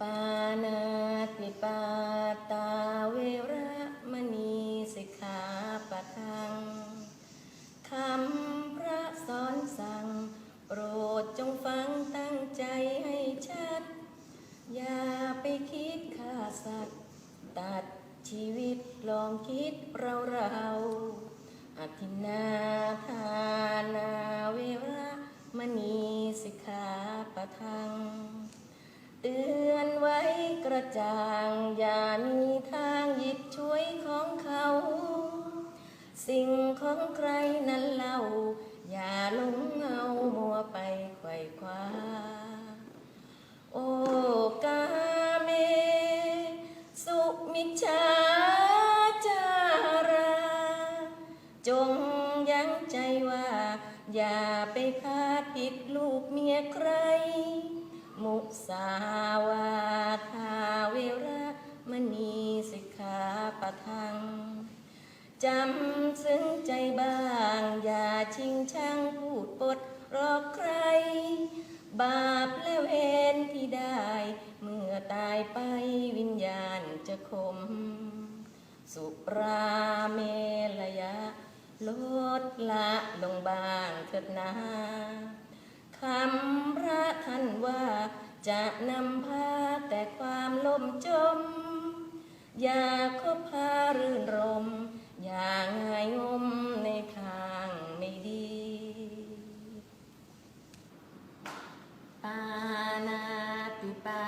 ปานาติปาตาเวระมณีสิกขาปะทังคำพระสอนสั่ง โปรดจงฟังตั้งใจให้ชัด อย่าไปคิดฆ่าสัตว์ ตัดชีวิตลองคิดเราเราอธินาทา จางอย่ามีทางหยิบช่วยของเขา สิ่งของใครนั้นเล่า อย่าหลงเอามัวไปไขว่คว้า โอกาเม สุมิชาจารา จงยั้งใจว่า อย่าไปพาดผิดลูกเมียใคร มุสา จำซึ้งใจบ้าง อย่าชิงช่างพูดปดรอกใคร บาปและเวรที่ได้ เมื่อตายไปวิญญาณจะคม สุราเมลยะ ลดละลงบางเถิดนาคำพระท่านว่าจะนำพาแต่ความล่มจม อย่าคบพารื่นรมางง่ายงมในทางไม่ดีปานาติปา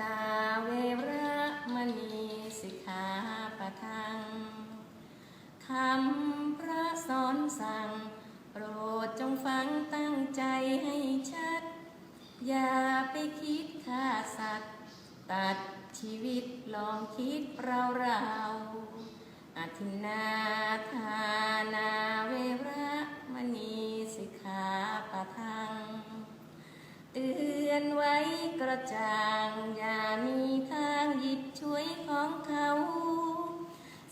ตาเวระมณีสิกขาปะทังคำพระสอนสั่ง โปรดจงฟังตั้งใจให้ชัด อย่าไปคิดฆ่าสัตว์ ตัดชีวิตลองคิดเราเราินาทานาเวระมณีสิกขาปะทัง เตือนไว้กระจ่าง อย่ามีทางหยิบช่วยของเขา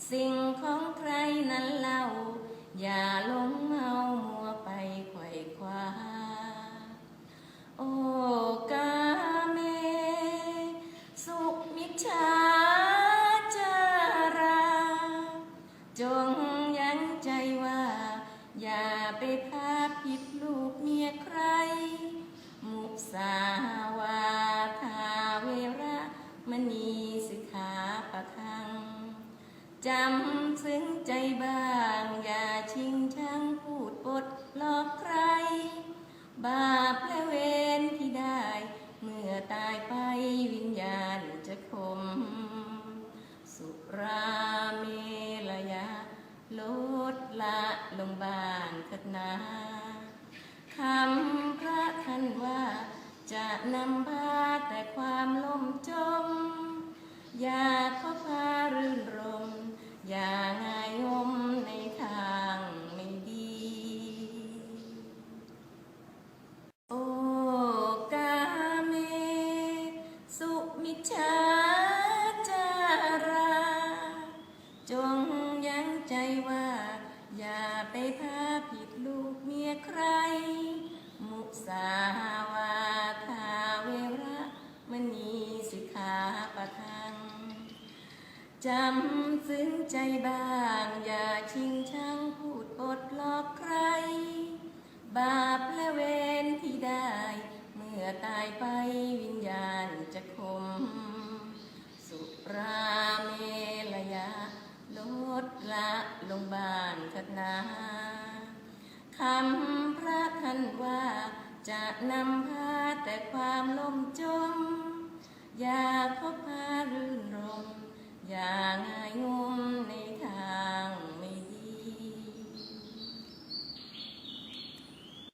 สิ่งของ มณีสิกขาปะทังจำซึ้งใจบ้าง อย่าชิงช่างพูดปดหลอกใคร บาปและเวรที่ได้ เมื่อตายไปวิญญาณจะคม สุราเมลยะลดละลงบางเถิดนาคำพระท่านว่าจะนำพาแต่ความล่มจม อย่าเข้าพารื่นรม อย่าง่ายงมในทางไม่ดี โอกาเม สุมิชาจารา จงยั้งใจว่า อย่าไปพาผิดลูกเมียใคร มุสาว จำซึ้งใจบ้าง อย่าชิงช่างพูดปดหลอกใคร บาปและเวรที่ได้ เมื่อตายไปวิญญาณจะคม สุราเมลยะลดละลงบานเถิดนาคำพระท่านว่าจะนำพาแต่ความล่มจม อย่าเข้าพารื่นรมอ